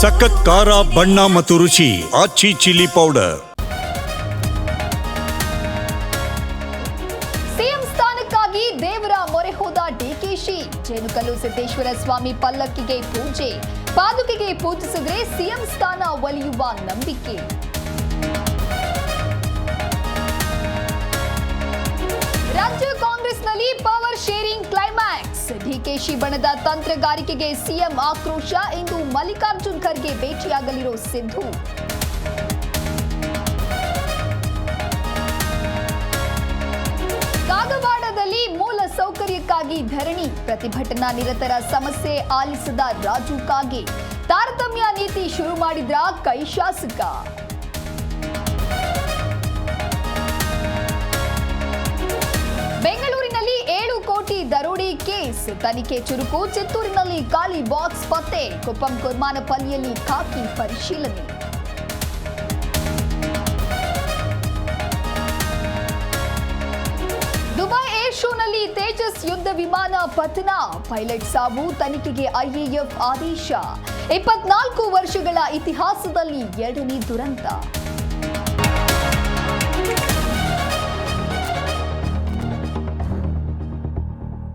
ಸಖತ್ ಖಾರ, ಬಣ್ಣ ಮತ್ತು ರುಚಿ, ಆಚಿ ಚಿಲ್ಲಿ ಪೌಡರ್. ಸಿಎಂ ಸ್ಥಾನಕ್ಕಾಗಿ ದೇವರ ಮೊರೆ ಹೋದ ಡಿಕೆಶಿ ಜೇನುಕಲ್ಲು ಸಿದ್ದೇಶ್ವರ ಸ್ವಾಮಿ ಪಲ್ಲಕ್ಕಿಗೆ ಪೂಜೆ. ಪಾದುಕೆಗೆ ಪೂಜಿಸಿದ್ರೆ ಸಿಎಂ ಸ್ಥಾನ ಒಲಿಯುವ ನಂಬಿಕೆ. ಡಿಕೆಶಿ ಬಣದ ತಂತ್ರಗಾರಿಕೆಗೆ ಸಿಎಂ ಆಕ್ರೋಶ ಇಂದು ಮಲ್ಲಿಕಾರ್ಜುನ್ ಖರ್ಗೆ ಭೇಟಿಯಾಗಲಿರೋ ಸಿದ್ದು ಕಾಗವಾಡದಲ್ಲಿ ಮೂಲ ಸೌಕರ್ಯಕ್ಕಾಗಿ ಧರಣಿ, ಪ್ರತಿಭಟನಾ ನಿರತರ ಸಮಸ್ಯೆ ಆಲಿಸದ ರಾಜು ಕಾಗೆ. ತಾರತಮ್ಯ ನೀತಿ ಶುರು ಮಾಡಿದ್ರ ಕೈ ಶಾಸಕ. ದರೋಡೆ ಕೇಸ್. ತನಿಖೆ ಚುರುಕು. ಚಿತ್ತೂರಿನಲ್ಲಿ ಖಾಲಿ ಬಾಕ್ಸ್ ಪತ್ತೆ. ಕುಪ್ಪಂ ಕುರ್ಮಾನಪಲ್ಲಿಯಲ್ಲಿ ಖಾಕಿ ಪರಿಶೀಲನೆ. ದುಬೈ ಏರ್ ಶೋನಲ್ಲಿ ತೇಜಸ್ ಯುದ್ಧ ವಿಮಾನ ಪತನ. ಪೈಲಟ್ ಸಾವು, ತನಿಖೆಗೆ ಐಎಎಫ್ ಆದೇಶ. ಇಪ್ಪತ್ನಾಲ್ಕು ವರ್ಷಗಳ ಇತಿಹಾಸದಲ್ಲಿ ಎರಡನೇ ದುರಂತ.